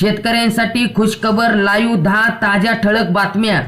शेतकऱ्यांसाठी खुशखबर लाईव्ह दहा ताज्या ठळक बातम्या.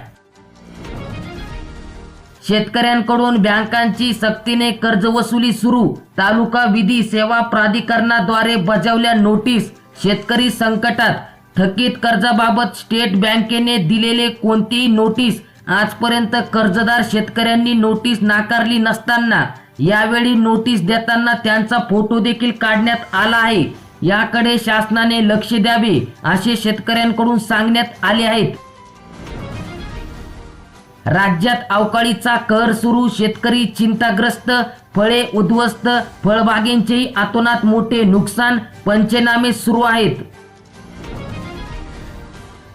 शेतकऱ्यांकडून बँकांची सक्तीने कर्ज वसुली सुरू. तालुका विधी सेवा प्राधिकरणाद्वारे बजावल्या नोटीस. शेतकरी संकटात थकीत कर्जाबाबत स्टेट बँकेने दिलेले कोणतीही नोटीस. आजपर्यंत कर्जदार शेतकऱ्यांनी नोटीस नाकारली नसताना. यावेळी नोटीस देताना त्यांचा फोटो देखील काढण्यात आला आहे. याकडे शासनाने लक्ष द्यावे असे शेतकऱ्यांकडून सांगण्यात आले आहेत. राज्यात अवकाळीचा कहर सुरू शेतकरी चिंताग्रस्त फळे उद्ध्वस्त फळबागेंचेही आतोनात मोठे नुकसान पंचनामे सुरू आहेत.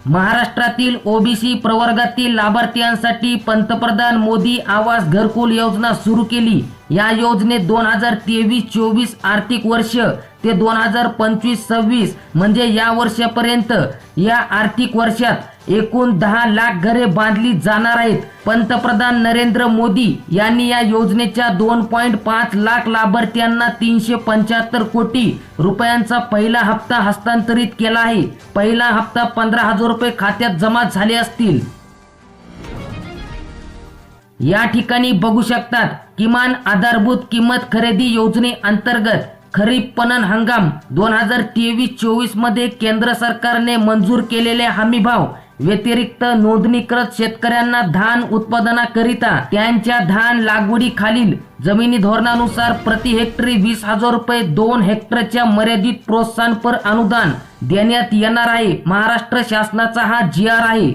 महाराष्ट्रातील ओबीसी प्रवर्गातील लाभार्थ्यांसाठी पंतप्रधान मोदी आवास घरकुल योजना सुरू केली. या योजनेत दोन हजार तेवीस चोवीस आर्थिक वर्ष ते दोन हजार पंचवीस सव्वीस म्हणजे या वर्षापर्यंत या आर्थिक वर्षात एकूण दहा लाख घरे बांधली जाणार आहेत. पंतप्रधान नरेंद्र मोदी यांनी या योजनेच्या दोन पॉईंट पाच लाख लाभार्थ्यांना तीनशे पंच्याहत्तर कोटी रुपयांचा पहिला हप्ता हस्तांतरित केला आहे. पहिला हप्ता पंधरा हजार रुपये खात्यात जमा झाले असतील. या ठिकाणी बघू शकतात किमान आधारभूत किंमत खरेदी योजने अंतर्गत खरीप पणन हंगाम दोन हजार तेवीस चोवीसमध्ये केंद्र सरकारने मंजूर केलेले हमी भाव व्यतिरिक्त नोंदणीकृत शेतकऱ्यांना धान उत्पादनाकरिता त्यांच्या धान लागवडी खालील जमिनी धोरणानुसार प्रति हेक्टरी वीस हजार रुपये दोन हेक्टरच्या मर्यादित प्रोत्साहनपर अनुदान देण्यात येणार आहे. महाराष्ट्र शासनाचा हा जी आर आहे.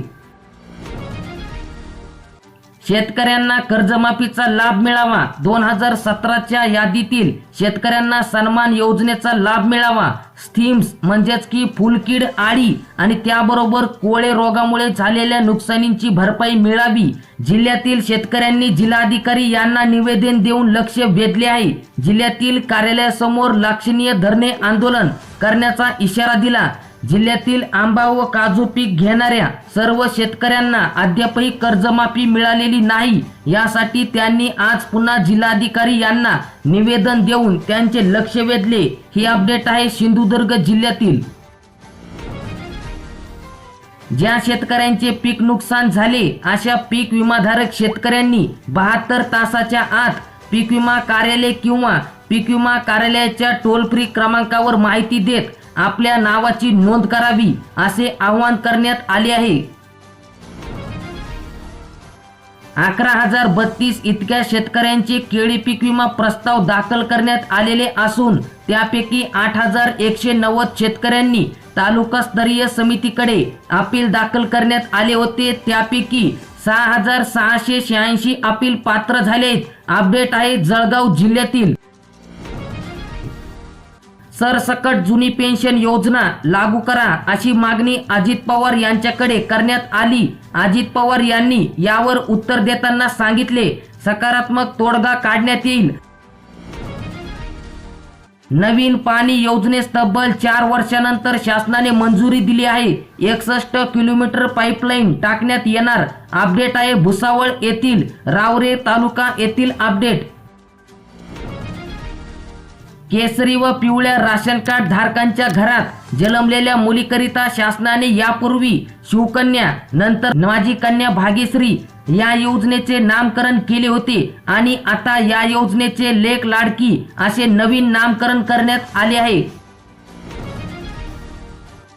शेतकऱ्यांना कर्जमाफीचा लाभ मिळावा. दोन हजार सतराच्या यादीतील शेतकऱ्यांना सन्मान योजनेचा लाभ मिळावा. स्थिम्स म्हणजेच की फुलकीड आळी आणि त्याबरोबर कोळे रोगामुळे झालेल्या नुकसानींची भरपाई मिळावी. जिल्ह्यातील शेतकऱ्यांनी जिल्हाधिकारी यांना निवेदन देऊन लक्ष वेधले आहे. जिल्ह्यातील कार्यालयासमोर लक्षणीय धरणे आंदोलन करण्याचा इशारा दिला. जिल्ह्यातील आंबा व काजू पीक घेणाऱ्या सर्व शेतकऱ्यांना अद्यापही कर्जमाफी मिळालेली नाही. यासाठी त्यांनी आज पुन्हा जिल्हाधिकारी यांना निवेदन देऊन त्यांचे लक्ष वेधले. ही अपडेट आहे सिंधुदुर्ग जिल्ह्यातील. ज्या शेतकऱ्यांचे पीक नुकसान झाले अशा पीक विमाधारक शेतकऱ्यांनी बहात्तर तासाच्या आत पीक विमा कार्यालय किंवा पीक विमा कार्यालयाच्या टोल फ्री क्रमांकावर माहिती देत आपल्या नावाची नोंद करावी असे आवाहन करण्यात आले आहे. अकरा हजार बत्तीस इतक्या शेतकऱ्यांचे केळी पीक विमा प्रस्ताव दाखल करण्यात आलेले असून त्यापैकी आठ हजार एकशे नव्वद शेतकऱ्यांनी तालुकास्तरीय समितीकडे अपील दाखल करण्यात आले होते. त्यापैकी सहा हजार सहाशे शहाऐंशी अपील पात्र झाले अपडेट आहे जळगाव जिल्ह्यातील. सरसकट जुनी पेन्शन योजना लागू करा अशी मागणी अजित पवार यांच्याकडे करण्यात आली. अजित पवार यांनी यावर उत्तर देताना सांगितले सकारात्मक तोडगा काढण्यात येईल. नवीन पाणी योजनेस तब्बल चार वर्षानंतर शासनाने मंजुरी दिली आहे. एकसष्ट किलोमीटर पाईपलाईन टाकण्यात येणार. अपडेट आहे भुसावळ येथील रावरे तालुका येथील अपडेट. केसरी व पिवळ्या राशन कार्ड धारकांच्या घरात जन्मलेल्या मुलीकरिता शासनाने यापूर्वी शिवकन्या नंतर माझी कन्या भाग्यश्री या योजनेचे नामकरण केले होते आणि आता या योजनेचे लेख लाडकी असे नवीन नामकरण करण्यात आले आहे.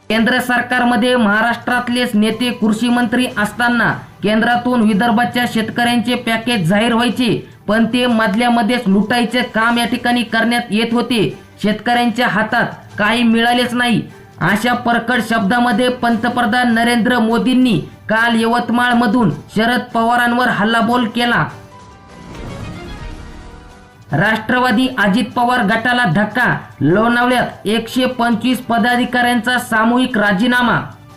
केंद्र सरकारमध्ये महाराष्ट्रातलेच नेते कृषी मंत्री असताना केंद्रातून विदर्भाच्या शेतकऱ्यांचे पॅकेज जाहीर व्हायचे पण ते मधल्यामध्येच लुटायचे काम या ठिकाणी करण्यात येत होते. शेतकऱ्यांच्या हातात काही मिळालेच नाही. अशा परकड शब्दामध्ये पंतप्रधान नरेंद्र मोदींनी काल यवतमाळ मधून शरद पवारांवर हल्लाबोल केला. राष्ट्रवादी अजित पवार गटाला धक्का लोणावळ्यात एकशे पंचवीस पदाधिकाऱ्यांचा सामूहिक राजीनामा